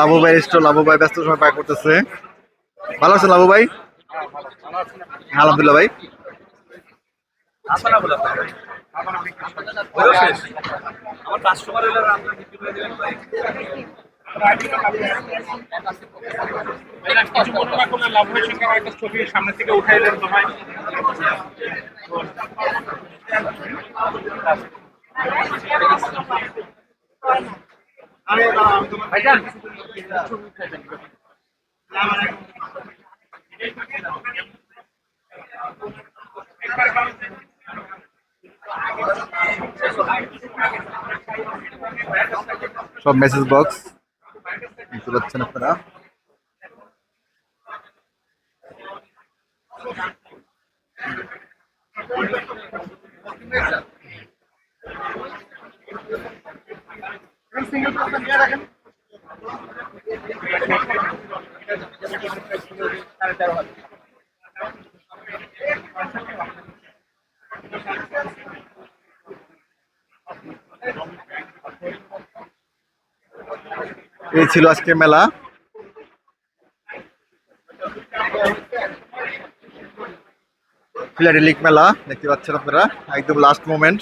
লাভু ভাই স্টোর লাভু ভাই ব্যস্ত সময় পাক করতেছে। ভালো আছেন লাভু ভাই? আলহামদুলিল্লাহ ভাই। সামনে থেকে উঠাই দেন তো ভাই সব মেসেজ বক্স বুঝতে পারছেন আপনারা এই ছিল আজকে মেলা। ফিলাডেলিক মেলা দেখতে পাচ্ছেন আপনারা একদম লাস্ট মোমেন্ট